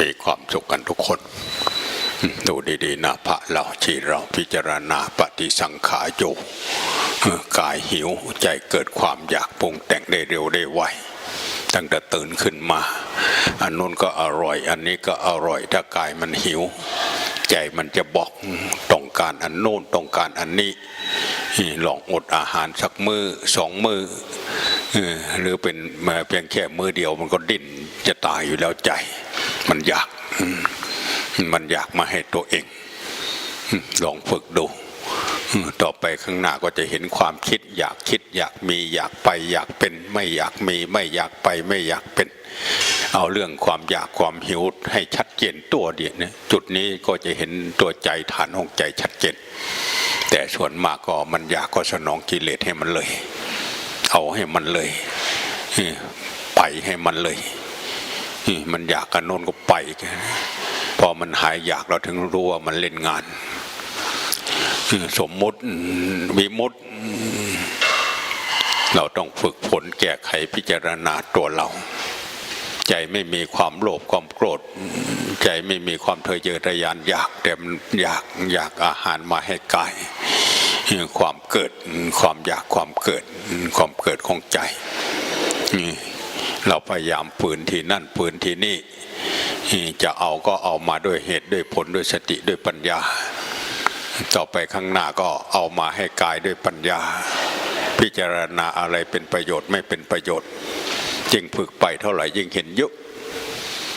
มีความสุขกันทุกคน ดูดีๆนะพระเราที่เราพิจารณาปฏิสังขารอยู่กายหิวใจเกิดความอยากปรุงแต่งได้เร็วได้ไวตั้งแต่ตื่นขึ้นมา อันนู้นก็อร่อย อันนี้ก็อร่อยถ้ากายมันหิว ใจมันจะบอกต้องการอันโน้นต้องการอันนี้ลองอดอาหารสักมือสองมือหรือเป็นมาเพียงแค่มือเดียวมันก็ดิ้นจะตายอยู่แล้วใจ มันอยาก มันอยากมาให้ตัวเอง ลองฝึกดู ต่อไปข้างหน้าก็จะเห็นความคิด อยากคิด อยากมีอยากไป อยากเป็น ไม่อยากมี ไม่อยากไป ไม่อยากเป็น เอาเรื่องความอยากความหิวให้ชัดเจนตัวเดียวนะจุดนี้ก็จะเห็นตัวใจฐานของใจชัดเจน แต่ส่วนมากก็มันอยากก็สนองกิเลสให้มันเลย เอาให้มันเลย ไปให้มันเลย มันอยากกันโน้นก็ไปพอมันหายอยากเราถึงรู้ว่ามันเล่นงานเออสมมติวิมุติ เราต้องฝึกฝนแก้ไขพิจารณาตัวเรา ใจไม่มีความโลภความโกรธ ใจไม่มีความเทะเยอทะยานอยากแต่มันอยากอยากอาหารมาให้กายความเกิดความอยากความเกิดความเกิดของใจ เราพยายามปืนที่นั่นปืนที่นี่ จะเอาก็เอามาด้วยเหตุด้วยผลด้วยสติด้วยปัญญา ต่อไปข้างหน้าก็เอามาให้กายด้วยปัญญา พิจารณาอะไรเป็นประโยชน์ไม่เป็นประโยชน์ยิ่งฝึกไปเท่าไหร่ยิ่งเห็นเยอะ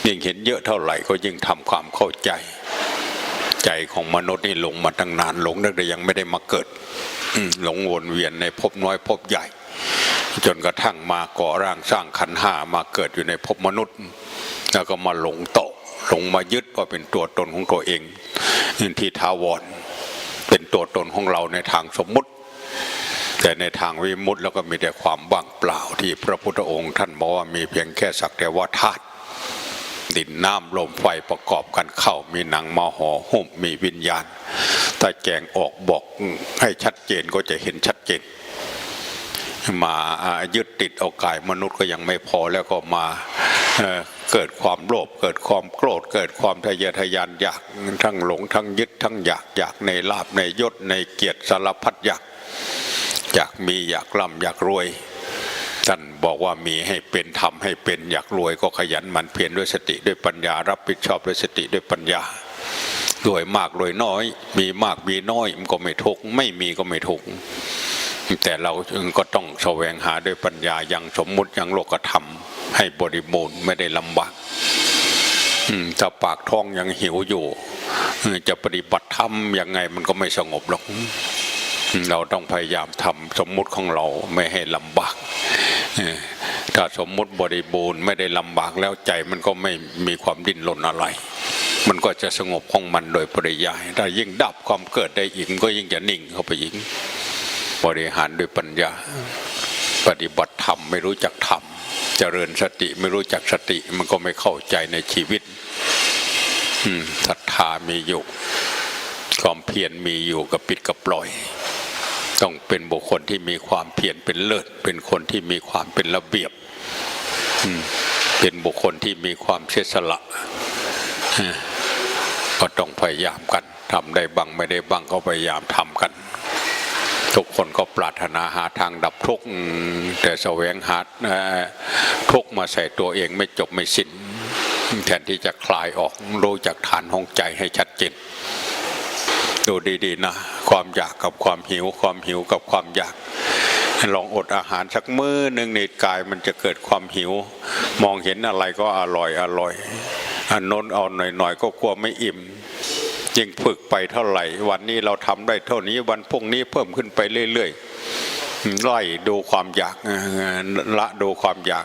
ยิ่งเห็นเยอะเท่าไหร่ก็ยิ่งทำความเข้าใจ ใจของมนุษย์นี่หลงมาตั้งนานหลงตั้งแต่ยังไม่ได้มาเกิดหลงวนเวียนในภพน้อยภพใหญ่ จนกระทั่งมาก่อร่างสร้างขันห้ามาเกิดอยู่ในภพมนุษย์ แล้วก็มาหลงโตหลงมายึดว่าเป็นตัวตนของตัวเองที่ทาวรเป็นตัวตนของเราในทางสมมุติ แต่ในทางวิมุตติแล้วก็มีแต่ความว่างเปล่าที่พระพุทธองค์ท่านบอกว่ามีเพียงแค่สักแต่ว่าธาตุดินน้ำลมไฟประกอบกันเข้ามีหนังมาห่อหุ้มมีวิญญาณถ้าแจงออกบอกให้ชัดเจนก็จะเห็นชัดเจน มายึดติดเอากายมนุษย์ก็ยังไม่พอแล้วก็มาเเกิดความโลภเกิดความโกรธ เกิดความทะเยอทะยานอยากทั้งหลงทั้งยึดทั้งอยากอยากในลาบในยศในเกียรติสารพัดอยากอยากมีอยากร่ำอยากรวยท่านบอกว่ามีให้เป็นทำให้เป็นอยากรวยก็ขยันหมันเพียรด้วยสติด้วยปัญญารับผิดชอบด้วยสติด้วยปัญญารวยมากรวยน้อย มีมากมีน้อยมันก็ไม่ทุกข์ไม่มีก็ไม่ทุกข์ แต่เราจึงก็ต้องแสวงหาด้วยปัญญาอย่างสมมุติอย่างโลกธรรม ให้บริบูรณ์ไม่ได้ลำบากถ้าปากท้องยังหิวอยู่ จะปฏิบัติธรรมยังไงมันก็ไม่สงบหรอกเราต้องพยายามทำสมมุติของเราไม่ให้ลำบากถ้าสมมุติบริบูรณ์ไม่ได้ลำบากแล้วใจมันก็ไม่มีความดิ้นรนอะไร มันก็จะสงบของมันโดยปริยายถ้ายิ่งดับความเกิดได้อีกก็ยิ่งจะนิ่งเข้าไปยิ่ง บริหารด้วยปัญญา ปฏิบัติธรรมไม่รู้จักธรรมเจริญสติไม่รู้จักสติมันก็ไม่เข้าใจในชีวิตศรัทธามีอยู่ความเพียรมีอยู่กับปิดกับปล่อย ต้องเป็นบุคคลที่มีความเพียรเป็นเลิศ เป็นคนที่มีความเป็นระเบียบเป็นบุคคลที่มีความเสียสละก็ต้องพยายามกันทำได้บ้างไม่ได้บ้างก็พยายามทำกัน ทุกคนก็ปรารถนาหาทางดับทุกข์แต่แสวงหาทุกข์มาใส่ตัวเองไม่จบไม่สิ้นแทนที่จะคลายออกรู้จากฐานของใจให้ชัดเจนดูดีๆนะ ความอยากกับความหิว ความหิวกับความอยากลองอดอาหารสักมื้อหนึ่งในกายมันจะเกิดความหิว มองเห็นอะไรก็อร่อยอร่อยอันน้นเอาหน่อยๆก็กลัวไม่อิ่ม ยิ่งฝึกไปเท่าไหร่ วันนี้เราทำได้เท่านี้วันพรุ่งนี้เพิ่มขึ้นไปเรื่อยๆไล่ดูความอยากละดูความอยาก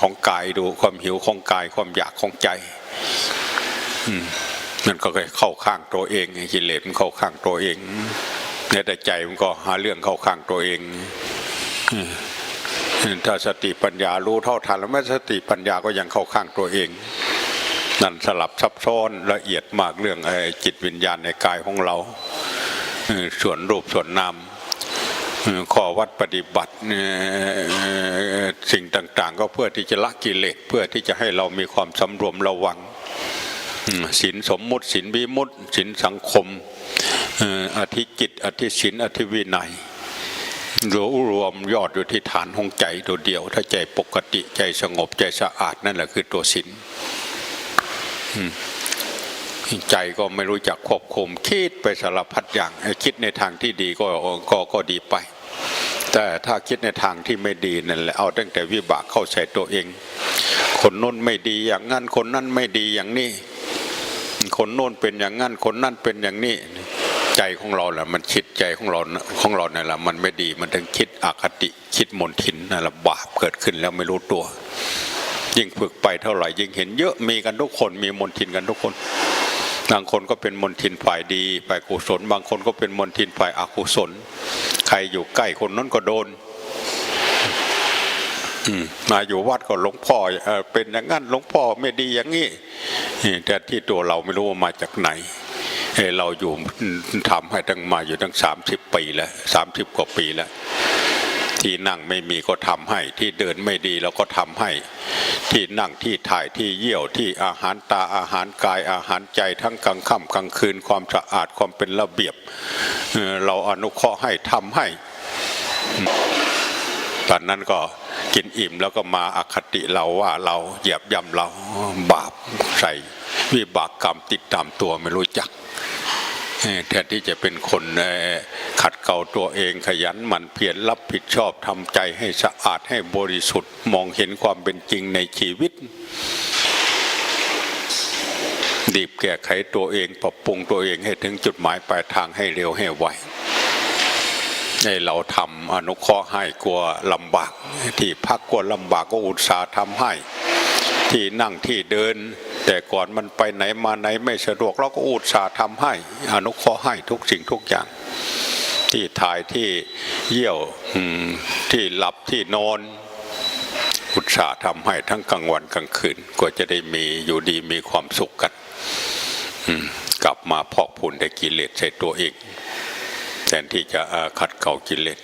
ของกายดูความหิวของกายความอยากของใจนั่นก็เข้าข้างตัวเองกิเลสมันเข้าข้างตัวเองเนี่ยแต่ใจมันก็หาเรื่องเข้าข้างตัวเองถ้าสติปัญญารู้เท่าทันแล้วไม่สติปัญญาก็ยังเข้าข้างตัวเอง นั่นสลับซับซ้อนละเอียดมากเรื่องไอ้จิตวิญญาณในกายของเรา ส่วนรูปส่วนนามข้อวัดปฏิบัติสิ่งต่างๆ ก็เพื่อที่จะละกิเลสเพื่อที่จะให้เรามีความสำรวมระวังศีลสมมุติศีลวิมุติศีลสังคมอธิจิตอธิศีลอธิวินัยรวมรวมยอดอยู่ที่ฐานของใจตัวเดียว ถ้าใจปกติใจสงบใจสะอาดนั่นแหละคือตัวศีล ใจก็ไม่รู้จักควบคุม คิดไปสารพัดอย่างคิดในทางที่ดีก็ก็ก็ดีไป แต่ถ้าคิดในทางที่ไม่ดีนั่นแหละเอาตั้งแต่วิบากเข้าใส่ตัวเอง คนโน้นไม่ดีอย่างนั้นคนนั้นไม่ดีอย่างนี้ คนโน้นเป็นอย่างนั้นคนนั้นเป็นอย่างนี้ ใจของเราแหละมันคิดใจของเราของเราเนี่ยแหละมันไม่ดีมันถึงคิดอคติคิดมนทินนั่นแหละบาปเกิดขึ้นแล้วไม่รู้ตัว ยิ่งฝึกไปเท่าไหร่ยิ่งเห็นเยอะมีกันทุกคนมีมนทินกันทุกคนบางคนก็เป็นมนทินฝ่ายดีฝ่ายกุศล บางคนก็เป็นมนทินฝ่ายอกุศล ใครอยู่ใกล้คนนั้นก็โดนมาอยู่วัดก็หลวงพ่อเอ่อเป็นอย่างนั้นหลวงพ่อไม่ดีอย่างนี้แต่ที่ตัวเราไม่รู้ว่ามาจากไหนเอ้ยเราอยู่ทำให้ตั้งมาอยู่ตั้งสามสิบปีแล้วสามสิบกว่าปีแล้ว ที่นั่งไม่มีก็ทำให้ ที่เดินไม่ดีเราก็ทำให้ ที่นั่งที่ถ่ายที่เยี่ยวที่อาหารตาอาหารกายอาหารใจทั้งกลางค่ำกลางคืนความสะอาดความเป็นระเบียบเราอนุเคราะห์ให้ทำให้ตอนนั้นก็กินอิ่มแล้วก็มาอคติเราว่าเราเหยียบย่ำเราบาปใส่วิบากกรรมติดตามตัวไม่รู้จักแทนที่จะเป็นคน ขัดเกลาตัวเองขยันหมั่นเพียรรับผิดชอบทำใจให้สะอาดให้บริสุทธิ์มองเห็นความเป็นจริงในชีวิตดีบแก้ไขตัวเองปรับปรุงตัวเองให้ถึงจุดหมายปลายทางให้เร็วให้ไวให้เราทำอนุเคราะห์ให้กลัวลำบาก ที่พักกลัวลำบากก็อุตสาห์ทำให้ ที่นั่งที่เดิน แต่ก่อนมันไปไหนมาไหนไม่สะดวกเราก็อุตสาห์ทำให้ อนุเคราะห์ให้ทุกสิ่งทุกอย่าง ที่ถ่ายที่เยี่ยวที่หลับที่นอนอุตสาห์ทำให้ทั้งกลางวันกลางคืนกว่าจะได้มีอยู่ดีมีความสุขกันกลับมาพอกพูนได้กิเลสใส่ตัวเองแทนที่จะขัดเกลากิเลส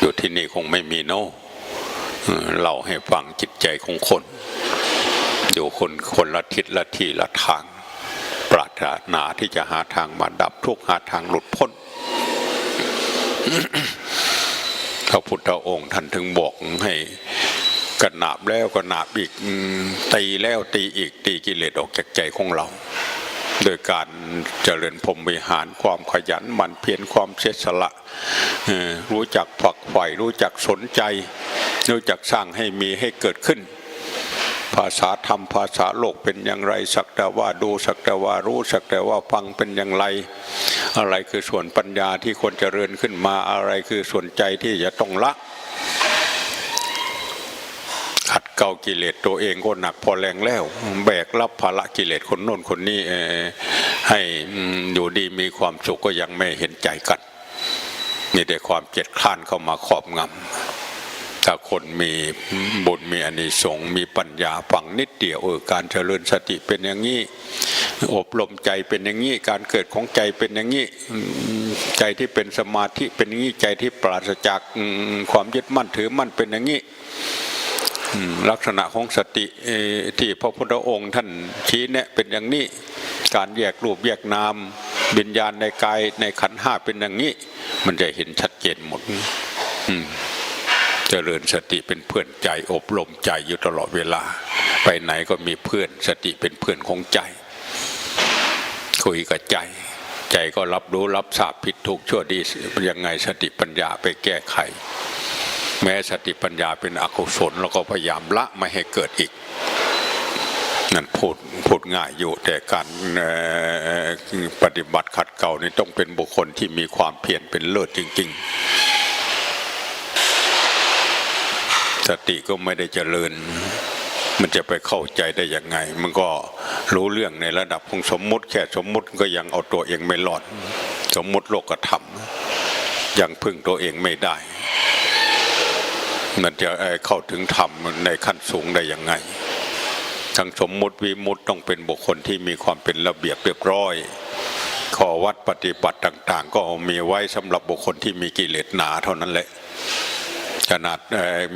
อยู่ที่นี่คงไม่มีโน่เล่าให้ฟังจิตใจของคน อยู่คนคนละทิศละที่ละทาง ปรารถนาที่จะหาทางมาดับทุกหาทางหลุดพ้น พระพุทธองค์ท่านถึงบอกให้กระหนาบแล้วกระหนาบอีกตีแล้วตีอีกตีกิเลสออกจากใจของเรา โดยการเจริญพรมวิหารความขยันหมั่นเพียรความเสียสละรู้จักฝักใฝ่รู้จักสนใจ รู้จักสร้างให้มีให้เกิดขึ้น ภาษาธรรมภาษาโลกเป็นอย่างไรสักแต่ว่าดูสักแต่ว่ารู้สักแต่ว่าฟังเป็นอย่างไร อะไรคือส่วนปัญญาที่ควรเจริญขึ้นมาอะไรคือส่วนใจที่จะต้องละขัดเกลากิเลสตัวเองก็หนักพอแรงแล้ว แบกรับภาระกิเลสคนโน้นคนนี้ให้อยู่ดีมีความสุขก็ยังไม่เห็นใจกันมีแต่ความเจ็ดคร้านเข้ามาครอบงำ ถ้าคนมีบุญมีอนิสงส์มีปัญญาฝังนิดเดียวเออการเจริญสติเป็นอย่างนี้อบรมใจเป็นอย่างนี้การเกิดของใจเป็นอย่างนี้ใจที่เป็นสมาธิเป็นอย่างนี้ใจที่ปราศจากความยึดมั่นถือมั่นเป็นอย่างนี้ลักษณะของสติที่พระพุทธองค์ท่านชี้แนะเป็นอย่างนี้ การแยกรูปแยกนามวิญญาณในกายในขันห้าเป็นอย่างนี้ มันจะเห็นชัดเจนหมด อืม เจริญสติเป็นเพื่อนใจอบรมใจอยู่ตลอดเวลา ไปไหนก็มีเพื่อนสติเป็นเพื่อนของใจ คุยกับใจ ใจก็รับรู้รับทราบผิดถูกชั่วดียังไงสติปัญญาไปแก้ไข แม้สติปัญญาเป็นอกุศลเราก็พยายามละไม่ให้เกิดอีกนั่นพูดพูดง่ายอยู่แต่การปฏิบัติขัดเกลานี่ต้องเป็นบุคคลที่มีความเพียรเป็นเลิศจริง ๆ สติก็ไม่ได้เจริญ มันจะไปเข้าใจได้ยังไง มันก็รู้เรื่องในระดับของสมมุติ แค่สมมุติก็ยังเอาตัวเองไม่รอด สมมุติโลกธรรมยังพึ่งตัวเองไม่ได้ มันจะเข้าถึงธรรมในขั้นสูงได้ยังไงทั้งสมมุติวิมุติต้องเป็นบุคคลที่มีความเป็นระเบียบเรียบร้อยข้อวัดปฏิบัติต่าง ๆ ก็มีไว้สำหรับบุคคลที่มีกิเลสหนาเท่านั้นแหละ ขนาด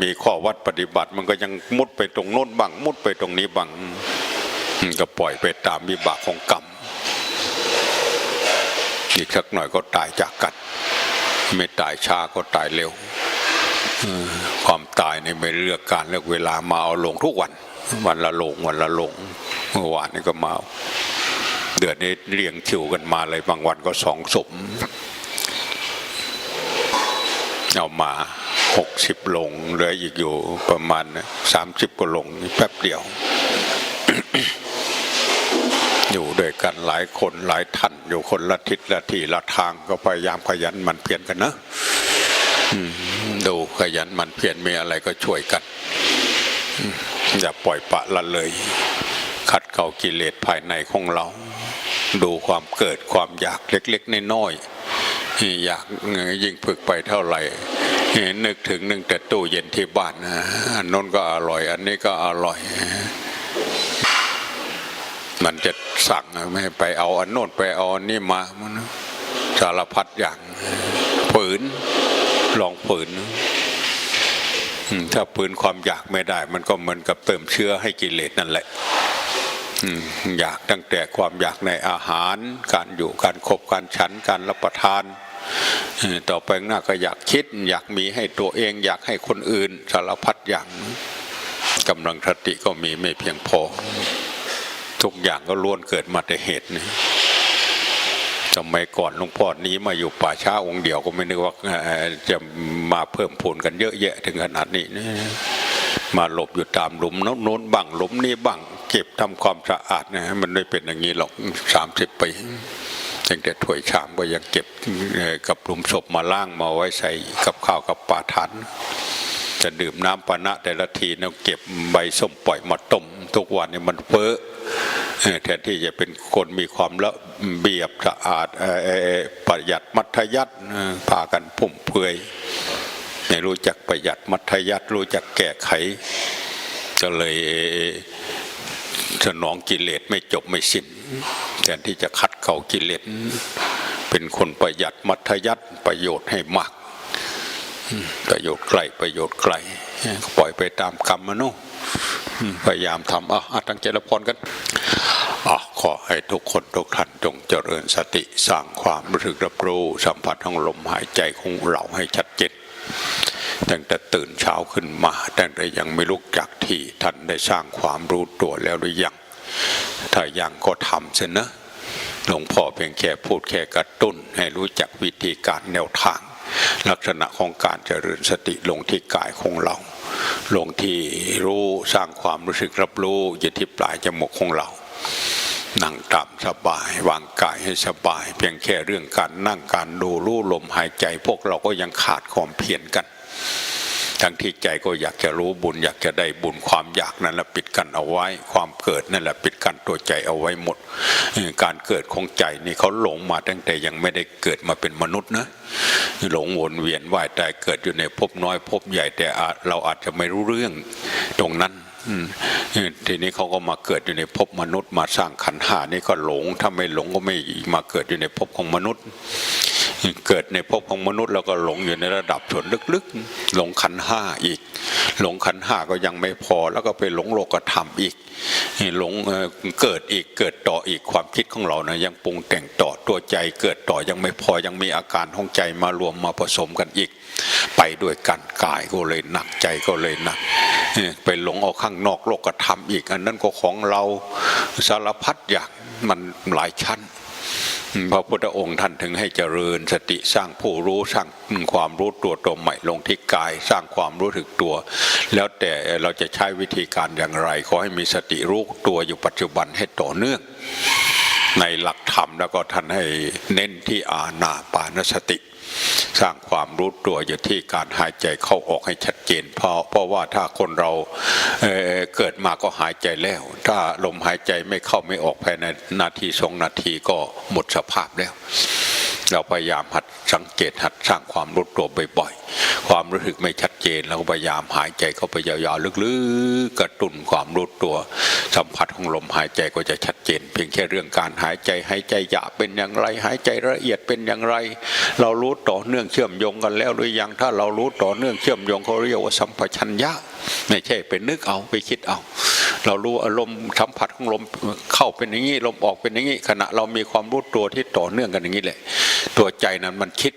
มีข้อวัดปฏิบัติ มันก็ยังมุดไปตรงโน้นบังมุดไปตรงนี้บังก็ปล่อยไปตามวิบากของกรรมอีกสักหน่อยก็ตายจากกันไม่ตายช้าก็ตายเร็วความตายในไม่เลือกการเลือกเวลามาเอาลงทุกวัน วันละลงวันละลงเมื่อวานนี้ก็มาเาเดือนนี้เรียงคิวกันมาเลยบางวันก็สองศพเอามา หกสิบลงเหลืออีกอยู่ประมาณสามสิบกว่าลงนี่แป๊บเดียว อยู่ด้วยกันหลายคนหลายท่าน อยู่คนละทิศละที่ละทางก็พยายามขยันมันเพียรกันนะดูขยันมันเพียรมีอะไรก็ช่วยกัน อย่าปล่อยปะละเลย ขัดเกลากิเลสภายในของเรา ดูความเกิดความอยากเล็ก ๆน้อยๆอยากยิ่งฝึกไปเท่าไหร่ นึกถึงหนึ่งแต่ตู้เย็นที่บ้านนะอันโน้นก็อร่อย อันนี้ก็อร่อย มันจะสั่งไม่ไปเอาอันโน้นไปเอาอันนี้มามันสารพัดอย่างฝืนลองฝืนถ้าฝืนความอยากไม่ได้ มันก็เหมือนกับเติมเชื้อให้กิเลสนั่นแหละอยากตั้งแต่ความอยากในอาหาร การอยู่การคบการฉันการรับประทาน ต่อไปหน้าก็อยากคิด อยากมีให้ตัวเองอยากให้คนอื่นสารพัดอย่างกำลังสติก็มีไม่เพียงพอ ทุกอย่างก็ล้วนเกิดมาแต่เหตุนี่สมัยก่อนหลวงพ่อนี้มาอยู่ป่าช้าองค์เดียวก็ไม่นึกว่าจะมาเพิ่มพูนกันเยอะแยะถึงขนาดนี้นะมาหลบอยู่ตามหลุมโน้นบ้างหลุมนี้บ้าง เก็บทำความสะอาดนะมันไม่เป็นอย่างนี้หรอกสามสิบปี ตั้งแต่ถ้วยชามก็ยังเก็บกับหลุมศพมาล่างมาไว้ใส่กับข้าวกับปลาทันจะดื่มน้ำปานะแต่ละทีเนี่ยเก็บใบส้มปล่อยมาต้มทุกวันเนี่ยมันเฟ้อแทนที่จะเป็นคนมีความละเบียบสะอาดอประหยัดมัธยัติพากันพุ่มเพยไม่รู้จักประหยัดมัธยัติรู้จักแก้ไข ก็เลย สนองกิเลสไม่จบไม่สิ้นแทนที่จะคัดเข่ากิเลสเป็นคนประหยัดมัธยัติประโยชน์ให้มาก ประโยชน์ไกลประโยชน์ไกลปล่อยไปตามกรรมมนุษย์พยายามทำอะตั้งใจรับพรกันอะขอให้ทุกคนทุกท่านจงเจริญสติสร้างความรู้สึกรับรู้สัมผัสของลมหายใจของเราให้ชัดเจน ตั้งแต่ตื่นเช้าขึ้นมา ตั้งแต่ยังไม่ลุกจากที่ท่านได้สร้างความรู้ตัวแล้วหรือยัง ถ้ายังก็ทำเสนะ หลวงพ่อเพียงแค่พูดแค่กระตุ้น ให้รู้จักวิธีการแนวทาง ลักษณะของการเจริญสติลงที่กายของเรา ลงที่รู้สร้างความรู้สึกรับรู้อยู่ที่ปลายจมูกของเรานั่งตามสบายวางกายให้สบาย เพียงแค่เรื่องการนั่งการดูรู้ลมหายใจ พวกเราก็ยังขาดความเพียรกัน ทั้งที่ใจก็อยากจะรู้บุญ อยากจะได้บุญความอยากนั่นแหละปิดกันเอาไว้ ความเกิดนั่นแหละปิดกันตัวใจเอาไว้หมด การเกิดของใจนี่เขาหลงมาตั้งแต่ยังไม่ได้เกิดมาเป็นมนุษย์นะหลงวนเวียนว่ายตายเกิดอยู่ในภพน้อยภพใหญ่แต่เราอาจจะไม่รู้เรื่องตรงนั้น ทีนี้เขาก็มาเกิดอยู่ในภพมนุษย์ มาสร้างขันหานี่ก็หลง ถ้าไม่หลงก็ไม่มาเกิดอยู่ในภพของมนุษย์ เกิดในภพของมนุษย์แล้วก็หลงอยู่ในระดับส่วนลึกๆ หลงขันห้าอีก หลงขันห้าก็ยังไม่พอ แล้วก็ไปหลงโลกธรรมอีกหลงเกิดอีกเกิดต่ออีกความคิดของเรานะยังปรุงแต่งต่อตัวใจเกิดต่อยังไม่พอยังมีอาการของใจมารวมมาผสมกันอีก ไปด้วยกันกายก็เลยหนักใจก็เลยหนักไปหลงเอาข้างนอกโลกธรรมอีก อันนั้นก็ของเราสารพัดอย่างมันหลายชั้น พระพุทธองค์ท่านถึงให้เจริญสติสร้างผู้รู้สร้างความรู้ตัวตนใหม่ลงที่กาย สร้างความรู้ถึกตัว แล้วแต่เราจะใช้วิธีการอย่างไร ขอให้มีสติรู้ตัวอยู่ปัจจุบันให้ต่อเนื่อง ในหลักธรรมแล้วก็ท่านให้เน้นที่อาณาปานสติ สร้างความรู้ตัวอยู่ที่การหายใจเข้าออกให้ชัดเจนเพราะเพราะว่าถ้าคนเราเเกิดมาก็หายใจแล้ว ถ้าลมหายใจไม่เข้าไม่ออกภายในนาทีสองนาทีก็หมดสภาพแล้ว เราพยายามหัดสังเกตหัดสร้างความรู้ตัวบ่อยๆ ความรู้สึกไม่ชัดเจนเราก็พยายามหายใจเข้าไปยาวๆลึกๆ กระตุ้นความรู้ตัว สัมผัสของลมหายใจก็จะชัดเจน เพียงแค่เรื่องการหายใจหายใจหยาบเป็นอย่างไร หายใจละเอียดเป็นอย่างไร เรารู้ต่อเนื่องเชื่อมโยงกันแล้วหรือยังถ้าเรารู้ต่อเนื่องเชื่อมโยงเขาเรียกว่าสัมปชัญญะไม่ใช่ไปนึกเอาไปคิดเอา เรารู้อารมณ์สัมผัสของลมเข้าเป็นอย่างนี้ลมออกเป็นอย่างนี้ขณะเรามีความรู้ตัวที่ต่อเนื่องกันอย่างนี้แหละ ตัวใจนั้นมันคิด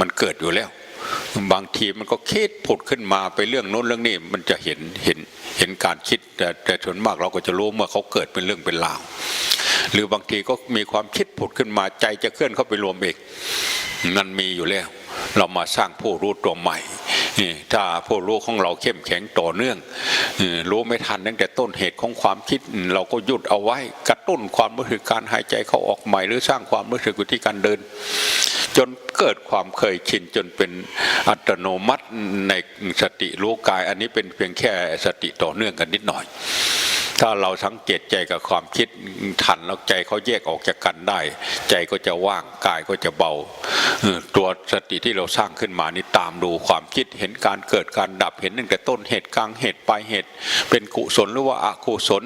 มันเกิดอยู่แล้ว บางทีมันก็คิดผุดขึ้นมาไปเรื่องโน้นเรื่องนี้มันจะเห็นเห็นเห็นการคิด แต่แต่ส่วนมากเราก็จะรู้เมื่อเขาเกิดเป็นเรื่องเป็นราวหรือบางทีก็มีความคิดผุดขึ้นมาใจจะเคลื่อนเข้าไปรวมเองนั่นมีอยู่แล้ว เรามาสร้างผู้รู้ตัวใหม่ ถ้าผู้รู้ของเราเข้มแข็งต่อเนื่องรู้ไม่ทันตั้งแต่ต้นเหตุของความคิดเราก็หยุดเอาไว้กระตุ้นความรู้สึกการหายใจเข้าออกใหม่ หรือสร้างความรู้สึกอยู่ที่การเดิน จนเกิดความเคยชินจนเป็นอัตโนมัติในสติรู้กาย อันนี้เป็นเพียงแค่สติต่อเนื่องกันนิดหน่อย ถ้าเราสังเกตใจกับความคิดทันแล้วใจเขาแยกออกจากกันได้ ใจก็จะว่างกายก็จะเบาตัวสติที่เราสร้างขึ้นมานี่ตามดูความคิดเห็นการเกิดการดับเห็นตั้งแต่ต้นเหตุกลางเหตุปลายเหตุ เป็นกุศลหรือว่าอกุศล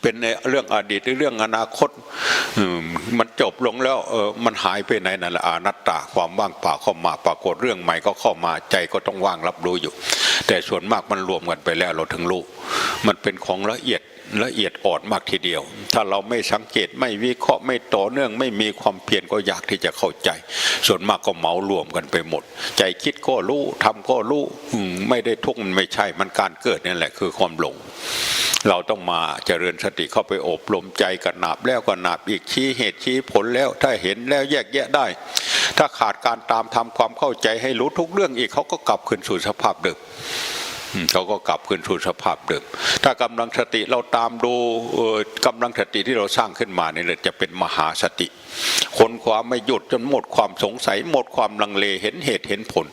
เป็นในเรื่องอดีตหรือเรื่องอนาคตมันจบลงแล้วมันหายไปไหนนั่นแหละอนัตตาความว่างเปล่าเข้ามาปรากฏเรื่องใหม่ก็เข้ามาใจก็ต้องว่างรับรู้อยู่ แต่ส่วนมากมันรวมกันไปแล้วเราถึงรู้ มันเป็นของละเอียดละเอียดอ่อนมากทีเดียว ถ้าเราไม่สังเกตไม่วิเคราะห์ไม่ต่อเนื่อง ไม่มีความเพียรก็อยากที่จะเข้าใจ ส่วนมากก็เหมารวมกันไปหมด ใจคิดก็รู้ทำก็รู้มไม่ได้ทุกมันไม่ใช่ มันการเกิดนี่แหละคือความหลงเราต้องมาเจริญสติเข้าไปอบรมใจกันหนาบแล้วก็หนาบอีกชี้เหตุชี้ผลแล้วถ้าเห็นแล้วแยกแยะได้ ถ้าขาดการตามทำความเข้าใจให้รู้ทุกเรื่องอีกเขาก็กลับคืนสู่สภาพเดิม เขาก็กลับคืนสู่สภาพเดิม ถ้ากำลังสติเราตามดูเอ่อกำลังสติที่เราสร้างขึ้นมานี่เลยจะเป็นมหาสติ คนคว้าไม่หยุดจนหมดความสงสัยหมดความลังเลเห็นเหตุเห็นผล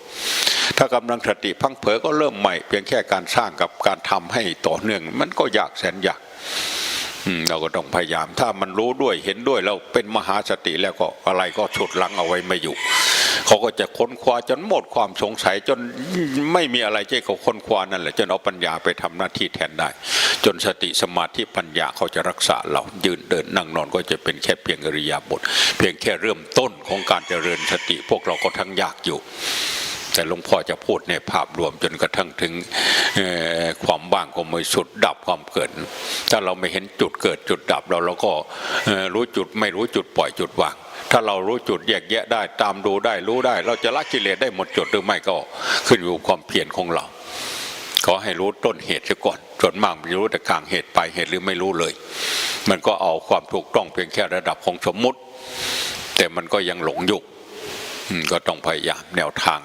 ถ้ากำลังสติพังเผลอก็เริ่มใหม่เพียงแค่การสร้างกับการทำให้ต่อเนื่อง มันก็ยากแสนยากเราก็ต้องพยายามถ้ามันรู้ด้วยเห็นด้วยเราเป็นมหาสติแล้วก็อะไรก็ฉุดลังเอาไว้ไม่อยู่ เขาก็จะค้นคว้าจนหมดความสงสัยจนไม่มีอะไรที่เขาค้นคว้านั่นแหละจนเอาปัญญาไปทำหน้าที่แทนได้ จนสติสมาธิปัญญาเขาจะรักษาเรายืนเดินนั่งนอนก็จะเป็นแค่เพียงอริยาบทเพียงแค่เริ่มต้นของการเจริญสติ พวกเราก็ทั้งยากอยู่แต่หลวงพ่อจะพูดในภาพรวมจนกระทั่งถึงความว่างความบริสุทธิ์ดับความเกิด ถ้าเราไม่เห็นจุดเกิดจุดดับเราเราก็รู้จุดไม่รู้จุดปล่อยจุดวาง ถ้าเรารู้จุดแยกแยะได้ ตามดูได้รู้ได้ เราจะละกิเลสได้หมดจุดหรือไม่ก็ขึ้นอยู่ความเพียรของเราขอให้รู้ต้นเหตุก่อนส่วนมากมันรู้แต่กลางเหตุปลายเหตุหรือไม่รู้เลย มันก็เอาความถูกต้องเพียงแค่ระดับของสมมุติ แต่มันก็ยังหลงอยู่ก็ต้องพยายามแนวทาง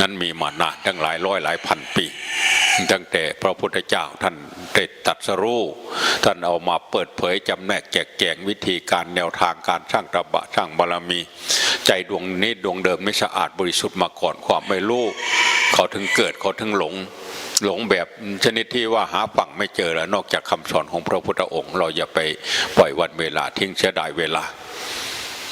นั้นมีมานานตั้งหลายร้อยหลายพันปี ตั้งแต่พระพุทธเจ้าท่านได้ตรัดสรู้ท่านเอามาเปิดเผยจำแนกแจกแจงวิธีการแนวทางการสร้างตบะสร้างบารมี ใจดวงนี้ดวงเดิมไม่สะอาดบริสุทธิ์มาก่อนความไม่รู้เขาถึงเกิดเขาถึงหลงหลงแบบชนิดที่ว่าหาฝั่งไม่เจอแล้วนอกจากคำสอนของพระพุทธองค์ เราอย่าไปปล่อยวันเวลาทิ้งเสียดายเวลา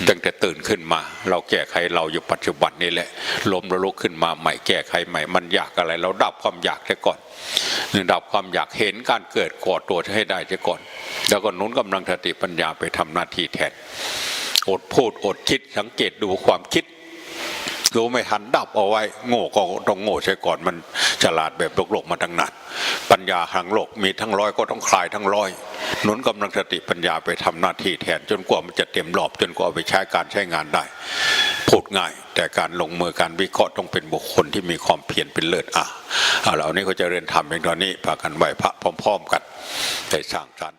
ตั้งแต่ตื่นขึ้นมา เราแก้ไขเราอยู่ปัจจุบันนี่แหละลมระลุกขึ้นมาใหม่แก้ไขใหม่ มันอยากอะไร เราดับความอยากเสียก่อนดับความอยากเห็นการเกิดก่อตัวให้ได้เสียก่อน แล้วก็นุนกำลังสติปัญญาไปทำหน้าที่แทนอดพูดอดคิดสังเกตดูความคิด รู้ไม่ทันดับเอาไว้ โง่ก็ต้องโง่ใช่ก่อนมันฉลาดแบบโลกโลกมาตั้งนานปัญญาทางโลกมีทั้งร้อยก็ต้องคลายทั้งร้อยหนุนกำลังสติปัญญาไปทำหน้าที่แทนจนกว่ามันจะเต็มรอบจนกว่าไปใช้การใช้งานได้พูดง่าย แต่การลงมือการวิเคราะห์ต้องเป็นบุคคลที่มีความเพียรเป็นเลิศอะเอาละอันนี้เขาจะเรียนทำเพียงตอนนี้พากันไหวพระพร้อม ๆ กันได้สร้างสรร